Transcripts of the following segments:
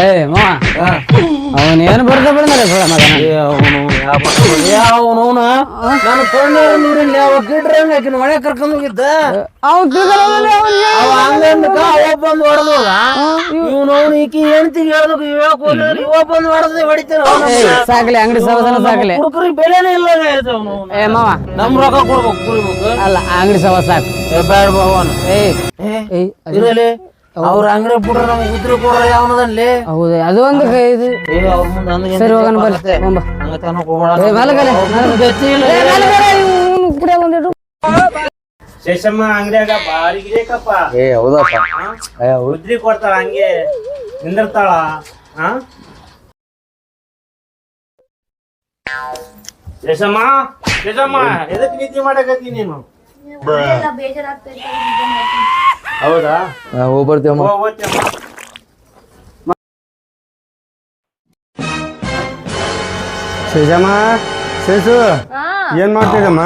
ಏ ಮಾವ ಅವನ್ ಏನು ಬರ್ದ ಬಿಡ್ದಾರೆ ಸೋಳ ಮಗನ ಅವನು ನಾನು ಕೊಂಡವ್ರ ನೀರಲ್ಲಿ ಅವ ಗಿಡ್ರ ಆಕಿನ ಮಳೆ ಕರ್ಕೊಂಡ್ ಹೋಗಿದ್ದ ಅವ್ನ್ ತಿಳ್ಕೊಳ್ಳೋದಿಲ್ಲ ಅವ್ನಿಗೆ. ಅವ ಹಂಗಂದಕ ಅವ ಬಂದ್ ಹೊಡೆದೋಗ ಇವನು ಅವನು. ಈಕಿ ಹೆಣ್ತಿಗೆ ಹೇಳ್ಬೇಕು ಹೇಳಕ್ ಹೋಗ್ಲಿ ಇವ ಬಂದ್ ಹೊಡೆದ ಹೊಡಿತಾರ ಏ, ಸಾಕ್ಲಿ ಅಂಗಡಿ ಸವಸನ ಸಾಕ್ಲಿ ಬೆಲೆನೇ ಇಲ್ಲ ಅವನು ಏ ಮಾವ ನಮ್ ರೊಕ್ಕ ಕೊಡ್ಬೇಕು ಅಲ್ಲ. ಅಂಗಡಿ ಸವ ಸಾಕು ಏ ಭವನ್ ಏಯ್ ಏಯ್ ಅವ್ರ ಅಂಗಡಿ ಬಿಡ್ರ ನಮ್ಗೆ ಉದ್ರಿ ಕೊಡ್ರ ಯಾವನದಲ್ಲಿ ಹೌದು ಅದು ಒಂದು ಕೈ ಇದು. ಏ ಸರಿ ಹೋಗೋಣ ಬರ್ರಿ. ಹೋಗೋಣ. ಹಂಗ ತನಕ ಹೋಗೋಣ. ಏ ಗತಿ ಇಲ್ಲ. ಏ ಮಲಗಲೆ ಇವ್ನು ಕುಡಿಯ ಬಂದಿಟ್ಟು ಶೇಷಮ್ಮ ಅಂಗಡಿಯಾಗ ಭಾರಿ ಗಿರೇಕಪ್ಪ ಏ ಹೌದಪ್ಪ. ಉದ್ರಿ ಕೊಡ್ತಾಳ ಹಂಗೆ. ನಿಂದಿರ್ತಾಳ. ಹಾ ಶೇಷಮ್ಮ ಶೇಷಮ್ಮ ಎದಕ್ ನೀತಿ ಮಾಡಕತ್ತಿ ನೀನು? ಹೌದಾ? ಹೋಗಿ ಬರ್ತೀವಮ್ಮ. ಶೇಷಮ್ಮ ಶೇಷು ಏನ್ ಮಾಡ್ತಿದ್ದಮ್ಮ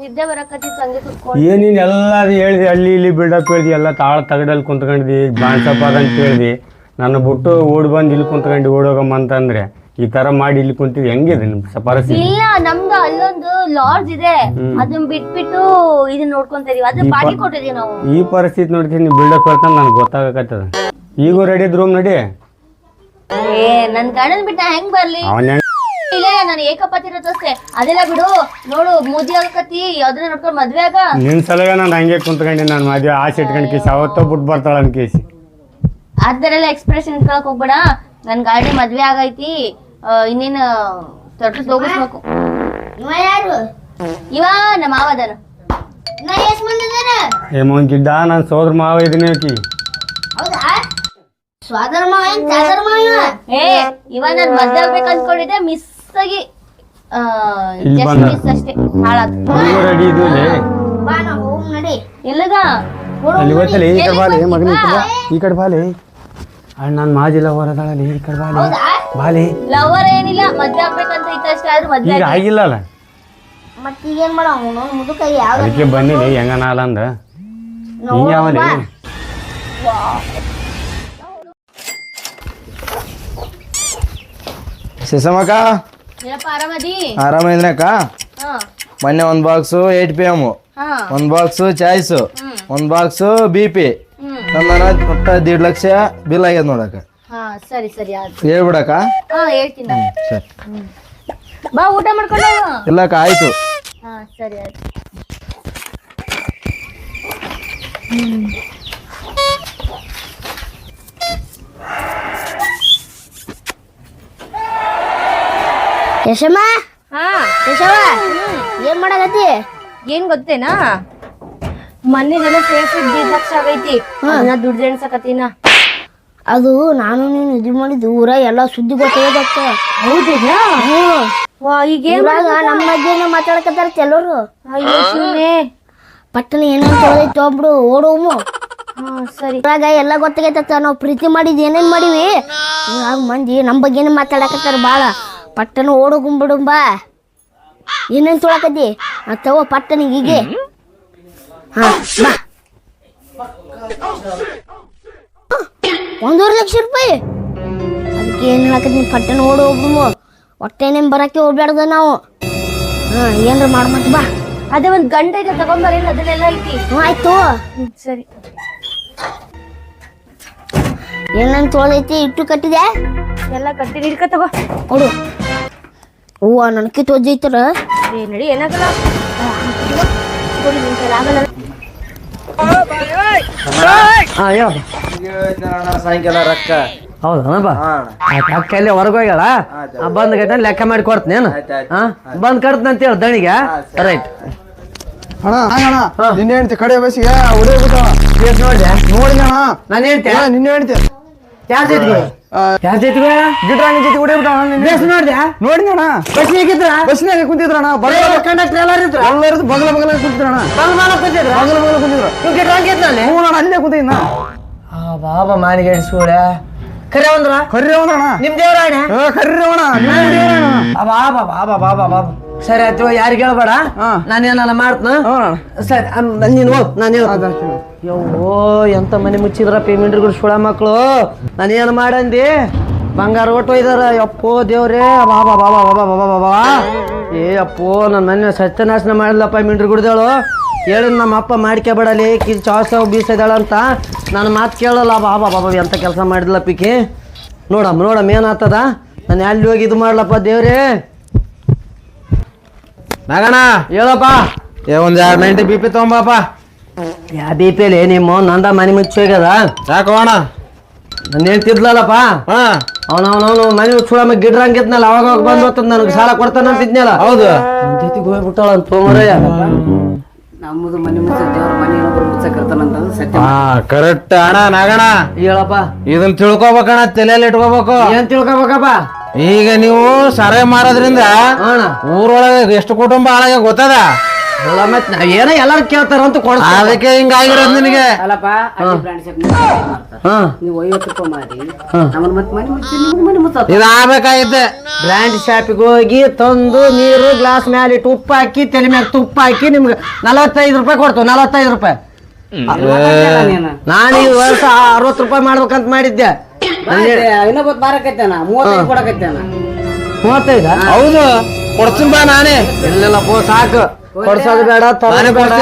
ನಿದ್ದೆ ಬರಕತ್ತಿತ್ತು ಹಂಗೆ ಕುತ್ಕೊಂಡು. ಏನ್ ನೀನ್ ಎಲ್ಲ ಹೇಳಿದೆ ಹಳ್ಳಿ ಇಲ್ಲಿ ಬಿಲ್ಡಪ್ ಹೇಳ್ದಿ ಎಲ್ಲ ತಾಳ ತಗಡಲ್ಲಿ ಕುಂತ್ಕೊಂಡ್ದಿ ಬಾಣ್ಸಪ್ಪ ಅಂತ ಹೇಳ್ದಿ. ನನ್ನ ಬಿಟ್ಟು ಓಡ್ ಬಂದು ಇಲ್ಲಿ ಕುಂತ್ಕೊಂಡು ಓಡೋಗಮ್ಮ ಅಂತಂದ್ರೆ ಈ ತರ ಮಾಡಿ ಇಲ್ಲಿ ಕುಂತೀವಿ ಹೆಂಗಿದೆ ನಿಮ್ ಸ- ಪರಿಸ್ಥಿತಿ ಇಲ್ಲ ನಮ್ದು ಅಲ್ಲೊಂದು ಲಾಡ್ಜ್ ಇದೆ. ಅದನ್ನ ಬಿಟ್ಬಿಟ್ಟು ಇದನ್ನ ನೋಡ್ಕೊಂತ ಇದೀವಿ. ಅದ್ರ ಬಾಡಿ ಕೊಟ್ಟಿದೀವಿ ನಾವು. ಈ ಪರಿಸ್ಥಿತಿ ನೋಡ್ತೀನಿ ಬಿಲ್ಡಪ್ ಹೇಳ್ತಾನೆ ನನಗೆ ಗೊತ್ತಾಗತ್ತದ ಈಗೂ ರೆಡಿ ಇದ್ ರೂಮ್ ನಡಿ? ಏ ನನ್ ಗಂಡನ್ ಬಿಟ್ಟ ನಾ ಹೆಂಗ್ ಬರ್ಲಿ? ಅವನ್ ಇಲ್ಲ ನಾನು ಏಕಪತಿರತ್ತಷ್ಟೇ ಅದೆಲ್ಲ ಬಿಡು. ನೋಡು ಮೋದಿ ಆಗಕತ್ತಿ. ಅದನ್ನ ನೋಡ್ಕೊಂಡು ಮದ್ವೆ ಆಗ. ನಿನ್ ಸಲಗ ನಾನು ಹಂಗೆ ಕುಂತ್ಕೊಂಡು ನಾನು ಮದ್ವೆ ಆಸೆ ಇಟ್ಕೊಂಡು ಕೇಸಿ. ಅವತ್ತೋ ಬಿಟ್ಟು ಬರ್ತಾಳ ಅನ್ ಕೇಸಿ. ಅದರೆಲ್ಲ ಎಕ್ಸ್ಪ್ರೆಷನ್ ಇಟ್ಕೊಳಕ್ ಹೋಗ್ಬೇಡ. ನನ್ ಗಾಡಿ ಮದ್ವೆ ಆಗೈತಿ. ಇನ್ನೇನು ತೊಟ್ಟು ತೋಗಿಸ್ಬೇಕು ಇವ ಯಾರು ಇವ ನಮ್ಮ ಮಾವದನ ನಾ ಎಷ್ಟ್ ಮಂದಿ ಅದಾರ ಏ ಮೋನ್ ಗಿಡ್ಡ ನಾನು ಸೋದ್ರ ಮಾವ ಇದೀನಿ ಆಕಿ. ಹೌದಾ? ಸ್ವಾದರ ಮಾವ ಏನ್ ಚಾದರ ಮಾವ ಇವ? ಏ ಇವ ನನ್ ಮದ್ವೆ ಆಗ್ಬೇಕು ಅನ್ಕೊಂಡಿದ್ದೆ ಮಿಸ್ ಆಗಿ ಇಲ್ಲಿ ಜಸ್ಟ್ ಬಂದ. ಮಿಸ್ ಅಷ್ಟೇ ಹಾಳಾತ್ ಈಗೂ ರೆಡಿ ಇದ್ವಿ ಬಾ ನಾವು ಹೋಗ್ ನಡಿ. ಇಲ್ಲಗ ಅಲ್ಲಿ ಗೊತ್ತಲ್ಲ ಈ ಕಡೆ ಬಾಲಿ ಮಗನ ಈ ಕಡೆ ಬಾ. ಈ ಕಡೆ ಬಾಲಿ. ಅಣ್ಣ ನಾನು ಮಾಜಿಲ್ಲ ಹೊರದಾಳಲ್ಲಿ ಈ ಕಡೆ ಬಾಲಿ. ಬಾಲಿ. ಲವರ್ ಏನಿಲ್ಲ ಮದ್ವೆ ಆಗ್ಬೇಕಂತ ಇತ್ತು ಅಷ್ಟೇ ಆದ್ರೂ ಮದ್ವೆ ಈಗ ಆಗಿಲ್ಲಲ್ಲ ಮತ್ ಈಗೇನ್ ಮಾಡ ಅವನು ಮುದುಕ ಯಾವ ಅದಕ್ಕೆ ಬಂದಿನಿ ಹೆಂಗನ ಅಲ್ಲ ಅಂದ. ನೀ ಯಾವಲಿ ಶಶಮಕ್ಕ ಏನಪ್ಪ ಆರಾಮದಿ? ಆರಾಮಿದ್ನಕ್ಕ ಹಾ. ಮೊನ್ನೆ ಒಂದು ಬಾಕ್ಸು ಏಟ್ ಪಿ ಎಂ ಹಾ. ಒಂದ್ ಬಾಕ್ಸು ಚಾಯ್ಸು. ಒಂದು ಬಾಕ್ಸು ಬಿ ಪಿ ಹ್ಮ್. ಒಟ್ಟ ದೀಡ್ ಲಕ್ಷ ಬಿಲ್ ಆಗ್ಯದ ನೋಡಕ್ಕ ಹಾ ಸರಿ ಸರಿ ಆಯ್ತು. ಹೇಳ್ಬಿಡಕ್ಕ? ಹಾ ಹೇಳ್ತೀನಿ ನಾನು. ಸರಿ. ಬಾ ಊಟ ಮಾಡ್ಕೊಂಡು ಹೋಗು. ಆಯ್ತು. ಹಾ ಸರಿ ಆಯ್ತು. ಯಶಮ್ಮ? ಹಾ. ಯಶವ ಏನ್ ಮಾಡಕತ್ತಿ? ಏನ್ ಗೊತ್ತೇನಾ? ಮನೆಗೆಲ್ಲ ಸೇಫ್ ಇದ್ದ ಲಕ್ಷ ಆಗೈತಿ. ಅದನ್ನ ದುಡ್ಡು ಎಣ್ಸಕತ್ತೀನ. ಅದು ನಾನು ನೀನು ಇದು ಮಾಡಿದ್ದು ಊರ ಎಲ್ಲ ಸುದ್ದಿ ಗೊತ್ತಾಗತ್ತ ಹೌದೇನಾ ವಾ ಈಗ ಏನ್ ಊರಾಗ ನಮ್ಮ ಮಧ್ಯೆ ಮಾತಾಡಕತ್ತಾರ ಕೆಲವರು ಅಯ್ಯೋ ಶಿವನೇ ಪಟ್ಟಣ ಏನಂತ ತೊಗೊಳೈತಿ ಒಬ್ರು ಓಡೋಮು ಹಾ ಸರಿ. ಇವಾಗ ಎಲ್ಲ ಗೊತ್ತಾಗೈತತ್ತ ನಾವು ಪ್ರೀತಿ ಮಾಡಿದ್ ಏನೇನ್ ಮಾಡಿವಿ? ಇವಾಗ ಮಂದಿ ನಮ್ಮ ಬಗ್ಗೆನೇ ಮಾತಾಡಕತ್ತಾರ ಬಾಳ. ಪಟ್ಟಣ ಬಾ ಏನೇನ್ ತೊಳಕತ್ತಿ? ತಗೋ ಪಟ್ಟಣ ಹೀಗೆ. ಹಾ ಬಾ. ಒಂದೂವರೆ ಲಕ್ಷ ರೂಪಾಯಿ? ಅದಕ್ಕೆ ಏನು ಹೇಳಕತ್ತೀನಿ ಪಟ್ಟಣ ಓಡಿ ಹೋಗ್ಬಿಡು. ಹೊಟ್ಟೆನೇನ್ ಬರಕ್ಕೆ ಹೋಗ್ಬೇಡ್ದ ನಾವು? ಹಾ ಏನ್ರ ಮಾಡ್ಮತ್ ಬಾ. ಅದೇ ಒಂದು ಗಂಟೆ ಇದೆ ತಗೊಂಬರೇನು ಅದನ್ನೆಲ್ಲ ಐತಿ ಹ್ಞೂ ಆಯ್ತು. ಹ್ಮ್, ಸರಿ. ಏನಂತ ತೋಳೈತಿ ಇಟ್ಟು ಕಟ್ಟಿದೆ ಎಲ್ಲ ಕಟ್ಟಿ ಹಿಡ್ಕ ತಗೋ. ನೋಡು ಹೂವ ನನಗೆ ತೊಜ್ಜೈತರ ಏ ನಡಿ ಏನಾಗಲ್ಲ. ಕೊಡಿ, ನಿನ್ ಕೈಲಿ ಆಗಲ್ಲ. ಹಾ ಸಾಯಂಕಾಲ ರೊಕ್ಕ ಹೌದನಪ್ಪ ಆಯ್ತು ಅಕ್ಕ ಅಲ್ಲಿ ಹೊರಗೆ ಹೋಗ್ಯಾಳ? ಬಂದ್ ಗಂಟೆ ಲೆಕ್ಕ ಮಾಡಿ ಕೊಡ್ತೀನಿ ಹಾಂ? ಬಂದು ಕಡ್ತೀನಿ ಅಂತ ಹೇಳಿ ದಣಿಗೆ. ರೈಟ್ ಅಣ್ಣ ಅಣ್ಣ. ನಿನ್ನೆ ಹೇಳ್ತಿ ಕಡೆ ಬಸ್ಸಿಗೆ ಹುಡುಗ ನೋಡಿ ನೋಡಿದೆ? ನೋಡಿನ ನಾನು ಹೇಳ್ತೇನೆ ನಿನ್ನೆ ಹೇಳ್ತೇನೆ ಯಾರು ಯಾರ ಜೊತೆಗೆ ಗಿಡ್ರಾಣಿ ಜೊತೆ ನಿನ್ನೆ ಬೇಸ್ ನೋಡಿದೆ? ನೋಡಿನ ಬಸ್ ಹೇಗಿದ್ರ ಬಸ್ನಾಗ ಕುಂತಿದ್ರಣ್ಣ ಬಗಲ ಕಂಡಕ್ಟರ್ ಎಲ್ಲಾರು ಇದ್ರ? ಎಲ್ಲರದು ಬಗಲ ಬಗಲ ಕುಂತಿದ್ರಣ್ಣ. ಬಂದ್ ಮಾಡಕ್ ಕೂತಿದ್ರ? ಬಗಲ ಬಗಲ ಕುಂತಿದ್ರು. ನೀವು ಗಿಟ್ರಂಗಿದ್ನಲ್ಲಿ ಹ್ಞೂ ಅಲ್ಲೇ ಬಾಬಾ ಮಾನಿಗೆ ಸೂಳೆ ಕರೆ ಅಂದ್ರ ಕರ್ರಿ ಅವನಣ್ಣ ನಿಮ್ ದೇವ್ರಾಣೆ ಏ ಕರ್ರಿ ಅವಣ ಬಾಬಾ ಬಾಬಾ ಬಾಬಾ ಬಾಬಾ ಸರಿ ಆಯ್ತು ಯಾರಿಗೆ ಹೇಳ್ಬೇಡ ಹಾ. ನಾನೇನಲ್ಲ ಮಾಡ್ತನ ಸರಿ ನೀನು ಹೋಗ್ ನಾನು ಯವ್ವೋ ಎಂತ ಮನೆ ಮುಚ್ಚಿದ್ರ ಪೇಮೆಂಟ್ಗಳು ಸುಳ ಮಕ್ಕಳು ನಾನೇನು ಮಾಡಂದಿ ಬಂಗಾರ ಒಟ್ಟು ಒಯ್ದಾರ ಯಪ್ಪೋ ದೇವ್ರೇ ಬಾಬಾ ಬಾಬಾ ಬಾಬಾ ಬಾಬಾ ಬಾಬಾ ಏ ಅಪ್ಪೋ ನನ್ನ ಮನೆ ಸತ್ಯನಾಶನ ಮಾಡಿದ್ಲಪ್ಪ ಮಿಂಡ್ರಿ ಗುಡ್ದೇಳು ಹೇಳಿದ್ ನಮ್ಮ ಅಪ್ಪ ಮಾಡ್ಕೊಬೇಡಲಿ ಕಿ ಚಾಸ ಬೀಸಿದಾಳ ಅಂತ ನಾನು ಮಾತು ಕೇಳಲ್ಲ. ಬಾಬಾ ಬಾಬಾ ಎಂತ ಕೆಲಸ ಮಾಡಿದ್ಲ ಪಿಕಿ? ನೋಡಮ್ಮ ನೋಡಮ್ಮ ಏನಾಗ್ತದ? ನಾನು ಎಲ್ಲಿ ಹೋಗಿ ಇದು ಮಾಡ್ಲಪ್ಪ ದೇವ್ರಿ. ನಾಗಣ್ಣ. ಹೇಳಪ್ಪ. ಏ ಒಂದ್ ಎರಡು ನೈಂಟಿ ಬಿ ಪಿ ತಗೊಂಬಾಪ ಯಾ ಬಿ ಪಿ ಅಲ್ಲಿ ನಿಮ್ಮ ನಂದ ಮನೆ ಮುಚ್ಚಿ ಹೋಗ್ಯದ? ಯಾಕೋ ಅಣ್ಣ? ನಾನು ಹೇಳ್ತಿದ್ಲಲ್ಲಪ್ಪ. ಹಾ. ಅವನವನವನು ಮನೆ ಸುಳಮ ಗಿಡ್ರಂಗಿದ್ನಲ್ಲ ಅವಾಗ ಬಂದ್ ಹೋಗ್ತದ ನನಗೆ ಸಾಲ ಕೊಡ್ತಾನಂತಿದ್ನಲ್ಲ. ಹೌದು. ಜೊತೆಗೆ ಹೋಗ್ಬಿಟ್ಟಾಳ ಅಂತ ನಮ್ಮದು ಮನೆ ಮುಚ್ಚ ದೇವ್ರ ಮನೆ ಇನ್ನೊಬ್ರು ಮುಚ್ಚಕ್ಕಿರ್ತಾನಂತ ಸತ್ಯ. ಕರೆಕ್ಟ್ ಅಣ್ಣ ನಾಗಣ ಹೇಳಪ್ಪ. ಇದನ್ನ ತಿಳ್ಕೊಬೇಕಣ್ಣ ತಲೆಯಲ್ಲಿ ಇಟ್ಕೋಬೇಕು. ಏನ್ ತಿಳ್ಕೊಬೇಕಪ್ಪ? ಈಗ ನೀವು ಸರೆ ಮಾರೋದ್ರಿಂದ ಊರೊಳಗೆ ಎಷ್ಟು ಕುಟುಂಬ ಹಾಳಾಗ ಗೊತ್ತದ? ಮತ್ ಎಲ್ಲಾರು ಕೇಳ್ತಾರ ಅಂತ ಕೊಡ ಅದಕ್ಕೆ ಹಿಂಗಾಗಿರೋದು ನಿನಗೆ? ಅಲ್ಲಪ್ಪ ಅಡ್ಡಿ ಬ್ರಾಂಡ್ ಹಾ. ನೀವು ಐವತ್ತು ರೂಪಾಯಿ ಮಾಡಿ ನಮ್ಮನ್ನ ಮತ್ತೆ ಮನೆ ಮುಚ್ಚಿ ನಿಮ್ಗೆ ಮನೆ ಮುಚ್ಚ ಇದು ಆಗ್ಬೇಕಾಗಿತ್ತೆ ಬ್ರ್ಯಾಂಡ್ ಶಾಪಿಗೆ ಹೋಗಿ ತಂದು ನೀರು ಗ್ಲಾಸ್ ಮ್ಯಾಲ ಇಟ್ಟು ಉಪ್ಪು ಹಾಕಿ ತಲೆ ಮ್ಯಾಲ ತುಪ್ಪ ಹಾಕಿ ನಿಮ್ಗೆ ನಲವತ್ತೈದು ರೂಪಾಯಿ ಕೊಡ್ತೇವೆ ನಲವತ್ತೈದು ರೂಪಾಯಿ. ನೀನು. ನಾನು ಈ ವರ್ಷ ಅರವತ್ತು ರೂಪಾಯಿ ಮಾಡ್ಬೇಕಂತ ಮಾಡಿದ್ದೆ. ಇನ್ನೊಬ್ಬತ್ತು ಮೂವತ್ತೈದು ಮೂವತ್ತೈದು? ಹೌದು ಕೊಡ್ತೀನಿ ಬಾ ನಾನೇ. ಇಲ್ಲಪ್ಪ ಸಾಕು. ಕೊಡ್ಸೋದು ಬೇಡ ತರೋದು ಬೇಡ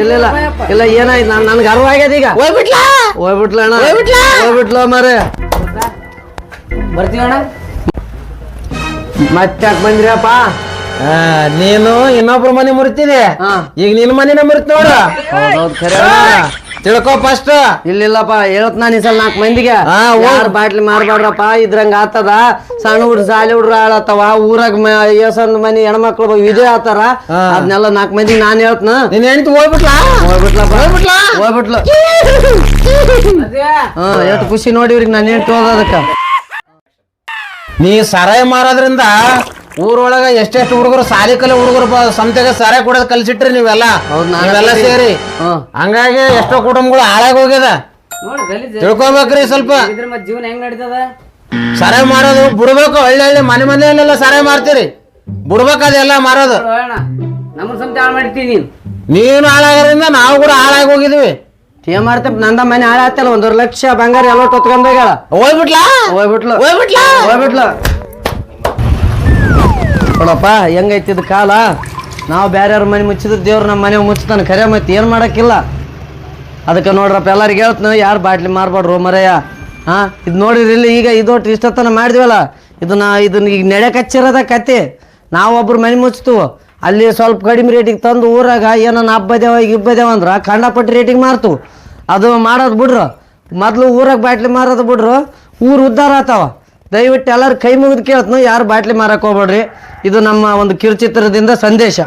ಇಲ್ಲ ಇಲ್ಲ ಇಲ್ಲ ಏನಾಯ್ತು ನಾನು ನನ್ಗೆ ಅರ್ವ ಆಗ್ಯದ ಈಗ? ಹೋಗ್ಬಿಟ್ಲ? ಹೋಗ್ಬಿಟ್ಲ ಅಣ್ಣ. ಹೋಗ್ಬಿಟ್ಲ? ಮರೆ. ಬರ್ತೀವಣ್ಣ ಮತ್ತೆ ಯಾಕೆ ಬಂದ್ರಿಯಪ್ಪ ಆ, ನೀನು ಇನ್ನೊಬ್ರ ಮನೆ ಮುರಿತಿದೆ ಈಗ ನಿನ್ ಮನೆನ ಮುರಿತ್ ನೋಡ. ತಿಳ್ಕೊ ಫಸ್ಟ್ ಇಲ್ಲಿಲ್ಲಪ್ಪ ಹೇಳತ್ ನಾನು ಈ ಸಲ ನಾಲ್ಕು ಮಂದಿಗೆ. ಹಾ, ಹೋಗ್. ಯಾರು ಬಾಟ್ಲಿ ಮಾರ್ಬಾರ್ದಪ್ಪ ಇದ್ರಂಗ ಆತದ. ಸಣ್ಣ ಹುಡ್ರ ಸಾಲಿ ಹುಡ್ರ ಆಳತ್ತವ ಊರಾಗ ಏಸಂದ್ ಮನಿ ಹೆಣ್ಮಕ್ಳು ವಿಜಯ ಆತಾರ. ಹಾ. ಅದನ್ನೆಲ್ಲ ನಾಲ್ಕು ಮಂದಿಗೆ ನಾನು ಹೇಳ್ತನ. ನಿನ್ನ ಹೆಂಡತಿ ಹೋಗ್ಬಿಟ್ಲಾ? ಹೋಗ್ಬಿಟ್ಲಪ್ಪ. ಹೋಗ್ಬಿಟ್ಲಾ? ಹೋಗ್ಬಿಟ್ಲು. ಹಾ ಎಷ್ಟು ಖುಷಿ ನೋಡಿ ಇವ್ರಿಗೆ ನಾನು ಹೇಳ್ತು ಹೋಗೋದಕ್ಕ. ನೀ ಸರಾಯ ಮಾರೋದ್ರಿಂದ ಊರೊಳಗ ಎಷ್ಟೆಷ್ಟು ಹುಡುಗರು ಸಾಲಿ ಕಲೆ ಹುಡುಗರು ಸಂತೆಗೆ ಸಾರೆ ಕೂಡ ಕಲ್ಸಿಟ್ರಿ ನೀವೆಲ್ಲ. ಹೌದ್ ನೀವೆಲ್ಲ ಸೇರಿ. ಹ್ಮ್. ಹಂಗಾಗಿ ಎಷ್ಟೋ ಕುಟುಂಬಗಳು ಹಾಳಾಗಿ ಹೋಗ್ಯದ. ನೋಡಿ ಗಲೀಜ್. ತಿಳ್ಕೊಬೇಕ್ರಿ ಸ್ವಲ್ಪ. ಇದ್ರ ಮತ್ತೆ ಜೀವನ ಹೆಂಗ್ ನಡೀತದ? ಸಾರೆ ಮಾರೋದು ಬಿಡ್ಬೇಕು ಹಳ್ಳಿ ಹಳ್ಳಿ ಮನೆ ಮನೆಯಲ್ಲೆಲ್ಲ ಸಾರೆ ಮಾರ್ತೀರಿ. ಬಿಡ್ಬೇಕು ಅದೆಲ್ಲ ಮಾರೋದು. ಅಣ್ಣ ನಮ್ಮ ಸಂತೆ ಹಾಳು ಮಾಡಿರ್ತೀನಿ ನೀನು. ನೀನು ಹಾಳಾಗೋದ್ರಿಂದ ನಾವು ಕೂಡ ಹಾಳಾಗಿ ಹೋಗಿದ್ವಿ. ಏನ್ ಮಾಡ್ತಪ್ಪ ನಂದ ಮನೆ ಹಾಳಾಗ್ತಲ್ಲ ಒಂದೂವರೆ ಲಕ್ಷ ಬಂಗಾರ ಎಲ್ಲ ತೊತ್ಕೊಂಡೋಗ್ಯಾಳ ಹೋಗ್ಬಿಟ್ಲಾ? ಹೋಗ್ಬಿಟ್ಲು. ಹೋಗ್ಬಿಟ್ಲಾ? ಹೋಗ್ಬಿಟ್ಲು. ನೋಡಪ್ಪ ಇದು ಕಾಲ? ನಾವು ಬ್ಯಾರ್ಯಾರ ಮನೆ ಮುಚ್ಚಿದ್ರೆ ದೇವ್ರು ನಮ್ಮ ಮನೆ ಮುಚ್ತಾನೆ. ಖರೆ ಮತ್ತೆ ಏನು ಮಾಡೋಕ್ಕಿಲ್ಲ. ಅದಕ್ಕೆ ನೋಡ್ರಪ್ಪ, ಎಲ್ಲರಿಗೆ ಹೇಳ್ತೀನಿ, ಯಾರು ಬಾಟ್ಲಿ ಮಾರ್ಬಾಡ್ರು ಮರೆಯ ಹಾಂ ಇದು ನೋಡಿರಿ ಇಲ್ಲಿ ಈಗ ಇದೊಟ್ಟು ಇಷ್ಟೊತ್ತನ ಮಾಡಿದ್ವಲ್ಲ? ಇದನ್ನ ಇದನ್ನ ಈಗ ನೆಡೆ ಕಚ್ಚಿರೋದ ಕತೆ. ನಾವು ಒಬ್ರು ಮನೆ ಮುಚ್ತು ಅಲ್ಲಿ ಸ್ವಲ್ಪ ಕಡಿಮೆ ರೇಟಿಗೆ ತಂದು ಊರಾಗ ಏನನ್ನ ಹಬ್ಬದೇವ ಇಬ್ಬದೇವ ಅಂದ್ರೆ ಕಂಡಪಟ್ಟು ರೇಟಿಗೆ ಮಾರ್ತು. ಅದು ಮಾಡೋದು ಬಿಡ್ರು. ಮೊದಲು ಊರಾಗ ಬಾಟ್ಲಿ ಮಾರೋದು ಬಿಡ್ರು. ಊರು ಉದ್ದಾರ ಆತಾವ. ದಯವಿಟ್ಟು ಎಲ್ಲರೂ ಕೈ ಮುಗಿದು ಕೇಳ್ತು ಯಾರು ಬಾಟ್ಲಿ ಮಾರಕ್ಕೆ ಹೋಗ್ಬೇಡ್ರಿ. ಇದು ನಮ್ಮ ಒಂದು ಕಿರುಚಿತ್ರದಿಂದ ಸಂದೇಶ.